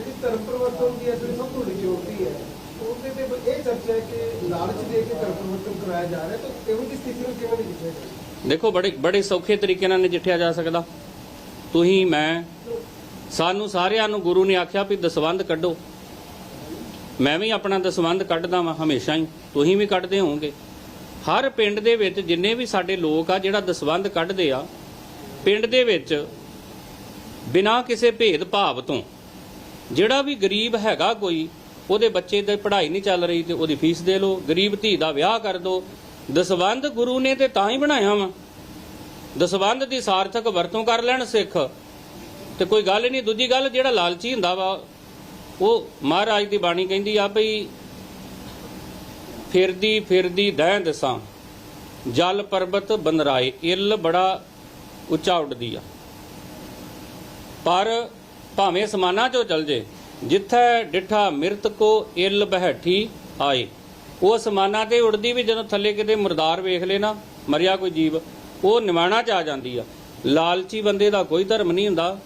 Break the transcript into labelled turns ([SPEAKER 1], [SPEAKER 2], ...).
[SPEAKER 1] ਜਿਹੜੀ ਧਰਮ ਪਰਿਵਰਤਨ ਦੀ ਅਸਲੀ ਸਭ ਤੋਂ ਵੱਡੀ ਹੈ, ਉਹਦੇ ਤੇ ਇਹ ਚਰਚਾ ਹੈ ਕਿ ਲਾਲਚ ਦੇ ਕੇ ਧਰਮ ਪਰਿਵਰਤਨ ਕਰਾਇਆ ਜਾ ਰਿਹਾ, ਤਾਂ ਇਹੋ ਜਿਹੀ ਸਥਿਤੀ ਨੂੰ ਕਿਵੇਂ ਨਜਿੱਠਿਆ ਜਾਏ
[SPEAKER 2] ਦੇਖੋ, ਬੜੇ ਬੜੇ ਸੌਖੇ ਤਰੀਕੇ ਨਾਲ ਨਜਿੱਠਿਆ ਜਾ ਸਕਦਾ। ਤੁਸੀਂ, ਮੈਂ, ਸਾਨੂੰ ਸਾਰਿਆਂ ਨੂੰ ਗੁਰੂ ਨੇ ਆਖਿਆ ਵੀ ਦਸਵੰਧ ਕੱਢੋ। ਮੈਂ ਵੀ ਆਪਣਾ ਦਸਵੰਧ ਕੱਢਦਾ ਵਾਂ, ਹਮੇਸ਼ਾ ਹੀ। ਤੁਸੀਂ ਵੀ ਕੱਢਦੇ ਹੋਵੋਗੇ। ਹਰ ਪਿੰਡ ਦੇ ਵਿੱਚ ਜਿੰਨੇ ਵੀ ਸਾਡੇ ਲੋਕ ਆ, ਜਿਹੜਾ ਦਸਵੰਧ ਕੱਢਦੇ ਆ, ਪਿੰਡ ਦੇ ਵਿੱਚ ਬਿਨਾਂ ਕਿਸੇ ਭੇਦ ਭਾਵ ਤੋਂ ਜਿਹੜਾ ਵੀ ਗਰੀਬ ਹੈਗਾ ਕੋਈ, ਉਹਦੇ ਬੱਚੇ ਦੀ ਪੜ੍ਹਾਈ ਨਹੀਂ ਚੱਲ ਰਹੀ ਤੇ ਉਹਦੀ ਫੀਸ ਦੇ ਲਓ, ਗਰੀਬ ਧੀ ਦਾ ਵਿਆਹ ਕਰ ਦਿਓ ਦਸਵੰਧ ਗੁਰੂ ਨੇ ਤੇ ਤਾਂ ਹੀ ਬਣਾਇਆ ਵਾ। ਦਸਵੰਧ ਦੀ ਸਾਰਥਕ ਵਰਤੋਂ ਕਰ ਲੈਣ ਸਿੱਖ। ਤੇ ਕੋਈ ਗੱਲ ਨਹੀਂ, ਦੂਜੀ ਗੱਲ ਜਿਹੜਾ ਲਾਲਚੀ ਹੁੰਦਾ ਵਾ, ਉਹ ਮਹਾਰਾਜ ਦੀ ਬਾਣੀ ਕਹਿੰਦੀ ਆ ਭਈ ਫਿਰਦੀ ਫਿਰਦੀ ਦਹਿ ਦਸਾਂ ਜਲ ਪਰਬਤ ਬੰਦਰਾਏ, ਇਲ ਬੜਾ ਉੱਚਾ ਉੱਡਦੀ ਆ। ਪਰ ਭਾਵੇਂ ਸਮਾਨਾ ਚੋਂ ਚਲ ਜੇ, ਜਿੱਥੇ ਡਿਠਾ ਮਿਰਤ ਕੋ ਇਲ ਬਹਿਠੀ ਆਏ, ਉਹ ਸਮਾਨਾ ਤੇ ਉੜਦੀ ਵੀ ਜਦੋਂ ਥੱਲੇ ਕਿਤੇ ਮੁਰਦਾਰ ਵੇਖ ਲੇ ਨਾ, ਮਰਿਆ ਕੋਈ ਜੀਵ, ਉਹ ਨਿਵਾਣਾ ਚ ਆ ਜਾਂਦੀ ਆ। ਲਾਲਚੀ ਬੰਦੇ ਦਾ ਕੋਈ ਧਰਮ ਨਹੀਂ ਹੁੰਦਾ।